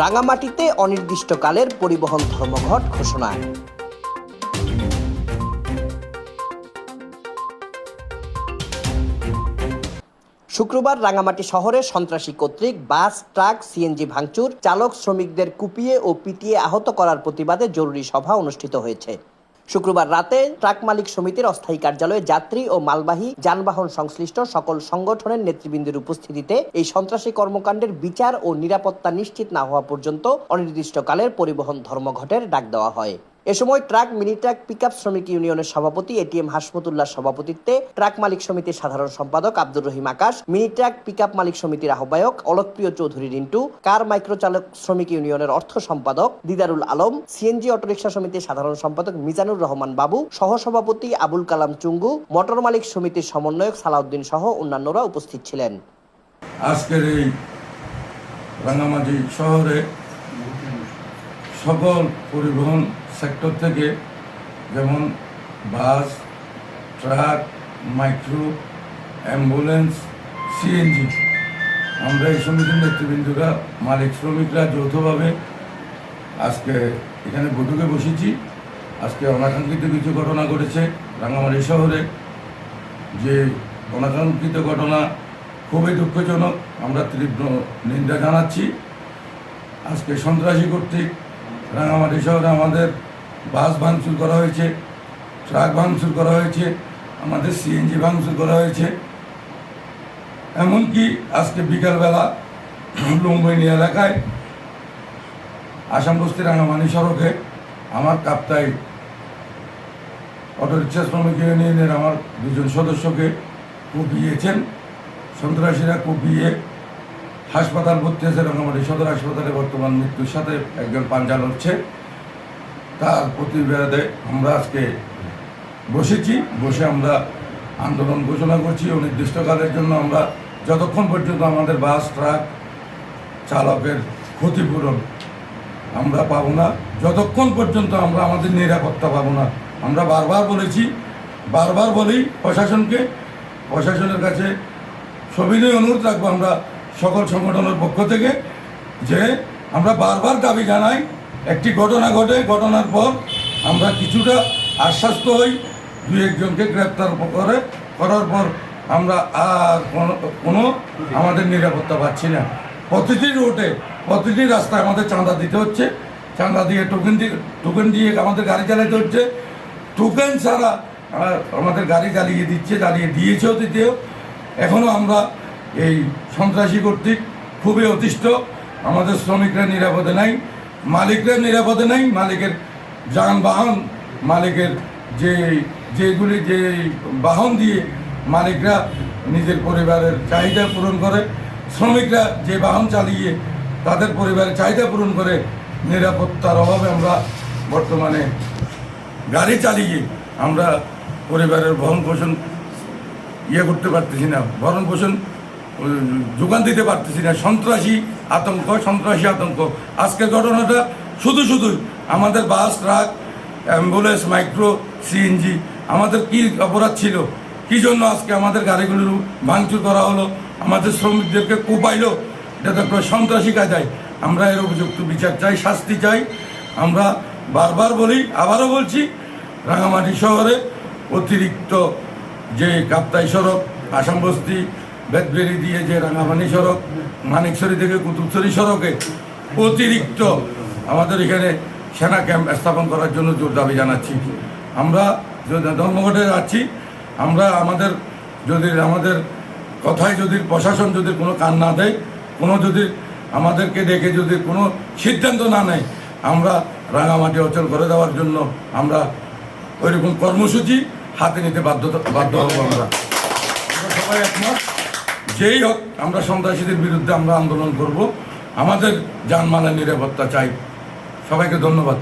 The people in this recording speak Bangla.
রাঙামাটিতে অনির্দিষ্টকালের পরিবহন ধর্মঘট ঘোষণা শুক্রবার রাঙামাটি শহরে সন্ত্রাসী কর্তৃক বাস, ট্রাক, সিএনজি ভাঙচুর, চালক, শ্রমিকদের কুপিয়ে ও পিটিয়ে আহত করার প্রতিবাদে জরুরি সভা অনুষ্ঠিত হয়েছে। শুক্রবার রাতে ট্রাক মালিক সমিতির অস্থায়ী কার্যালয়ে যাত্রী ও মালবাহী যানবাহন সংশ্লিষ্ট সকল সংগঠনের নেতৃবৃন্দের উপস্থিতিতে এই সন্ত্রাসী কর্মকাণ্ডের বিচার ও নিরাপত্তা নিশ্চিত না হওয়া পর্যন্ত অনির্দিষ্টকালের পরিবহন ধর্মঘটের ডাক দেওয়া হয়। এ সময় ট্রাক মিনি ট্রাক পিকআপ শ্রমিক ইউনিয়নের সভাপতি এটিএম হাসমতুল্লাহ সভাপতিত্বে ট্রাক মালিক সমিতির সাধারণ সম্পাদক Abdur Rahim Akash mini truck pickup মালিক সমিতির আহ্বায়ক অলকপ্রিয় চৌধুরী রিন্টু, কার মাইক্রো চালক শ্রমিক ইউনিয়নের অর্থ সম্পাদক দিদারুল আলম সিএনজি অটোরিকশা সমিতির সাধারণ সম্পাদক মিজানুর রহমান বাবু, সহসভাপতি আবুল কালাম চুঙ্গু, মোটর মালিক সমিতির সমন্বয়ক সালাউদ্দিন সহ অন্যান্যরা উপস্থিত ছিলেন। আজকের এই রাঙামাটি শহরে সকল পরিবহন সেক্টর থেকে যেমন bus, truck, micro ambulance CNG আমরা এই সমিতির নেতৃবৃন্দরা, মালিক শ্রমিকরা যৌথভাবে আজকে এখানে বৈঠকে বসেছি। আজকে অনাকাঙ্ক্ষিত কিছু ঘটনা ঘটেছে রাঙামাটি শহরে। যে অনাকাঙ্ক্ষিত ঘটনা খুবই দুঃখজনক, আমরা তীব্র নিন্দা জানাচ্ছি। আজকে সন্ত্রাসী কর্তৃক রাঙামাটি শহরে আমাদের বাস ভাঙচুর করা হয়েছে, ট্রাক ভাঙচুর করা হয়েছে, আমাদের সিএনজি ভাঙচুর করা হয়েছে। এমনকি আজকে বিকালবেলা লুম্বিনী এলাকায় আসাম বস্তি রাঙামাটি সড়কে আমার কাপ্তাই অটোরিক্সা শ্রমিক ইউনিয়নের আমার দুজন সদস্যকে কুপিয়েছেন। সন্ত্রাসীরা কুপিয়ে হাসপাতাল ভর্তি আছে রঙ্গামাটি সদর হাসপাতালে বর্তমান মৃত্যুর সাথে একজন পাঞ্জা লড়ছে তার প্রতিবাদে আমরা আজকে বসেছি, বসে আমরা আন্দোলন ঘোষণা করছি। অনির্দিষ্টকালের জন্য আমরা যতক্ষণ পর্যন্ত আমাদের বাস, ট্রাক চালকের ক্ষতিপূরণ আমরা পাবো না, যতক্ষণ পর্যন্ত আমরা আমাদের নিরাপত্তা পাবো না। আমরা বারবার বলেছি, বারবার বলি প্রশাসনকে, প্রশাসনের কাছে সবিনয় অনুরোধ রাখব আমরা সকল সংগঠনের পক্ষ থেকে যে আমরা বারবার দাবি জানাই, একটি ঘটনা ঘটে, ঘটনার পর আমরা কিছুটা আশ্বাস্ত হই, দু একজনকে গ্রেপ্তার করে, করার পর আমরা আর কোনো আমাদের নিরাপত্তা পাচ্ছি না। প্রতিটি রুটে, প্রতিটি রাস্তায় আমাদের চাঁদা দিতে হচ্ছে। চাঁদা দিয়ে টোকেন দিয়ে টোকেন দিয়ে আমাদের গাড়ি চালাতে হচ্ছে। টোকেন ছাড়া আমাদের গাড়ি চালিয়ে দিচ্ছে চালিয়ে দিয়েছেও দ্বিতীয় এখনও আমরা এই সন্ত্রাসী কর্তৃক খুবই অতিষ্ঠ। আমাদের শ্রমিকরা নিরাপদে নাই, মালিকরা নিরাপদে নাই, মালিকের যানবাহন, মালিকের যে, যেগুলি যে বাহন দিয়ে মালিকরা নিজের পরিবারের চাহিদা পূরণ করে, শ্রমিকরা যে বাহন চালিয়ে তাদের পরিবারের চাহিদা পূরণ করে, নিরাপত্তার অভাবে আমরা বর্তমানে গাড়ি চালিয়ে আমরা পরিবারের ভরণ পোষণ ইয়ে করতে পারতেছি না। ভরণ পোষণ যোগান দিতে পারতেছি না। সন্ত্রাসী আতঙ্ক সন্ত্রাসী আতঙ্ক। আজকের ঘটনাটা শুধু শুধুই আমাদের bus, truck, ambulance, micro, CNG, আমাদের কি অপরাধ ছিল? কি জন্য আজকে আমাদের গাড়িগুলোর ভাঙচুর করা হলো? আমাদের শ্রমিকদেরকে কোপাইলো? যাতে সন্ত্রাসী কাজায় আমরা এর উপযুক্ত বিচার চাই, শাস্তি চাই। আমরা বারবার বলি, আবারও বলছি, রাঙামাটি শহরে অতিরিক্ত যে কাপ্তাই সড়ক, আসাম বস্তি বেদবেরি দিয়ে যে রাঙামাটি সড়ক, মানিকছড়ি থেকে কুতুবছড়ি সড়কে অতিরিক্ত আমাদের এখানে সেনা ক্যাম্প স্থাপন করার জন্য জোর দাবি জানাচ্ছি। আমরা যদি ধর্মঘটে যাচ্ছি আমরা আমাদের যদি আমাদের কথায় যদি প্রশাসন যদি কোনো কান না দেয়, কোনো যদি আমাদেরকে ডেকে যদি কোনো সিদ্ধান্ত না নেয়, আমরা রাঙামাটি অচল করে দেওয়ার জন্য আমরা ওইরকম কর্মসূচি হাতে নিতে বাধ্য বাধ্য হব আমরা সবাই একমত। যেই হোক আমরা সন্ত্রাসীদের বিরুদ্ধে আমরা আন্দোলন করব। আমাদের যানমালের নিরাপত্তা চাই। সবাইকে ধন্যবাদ।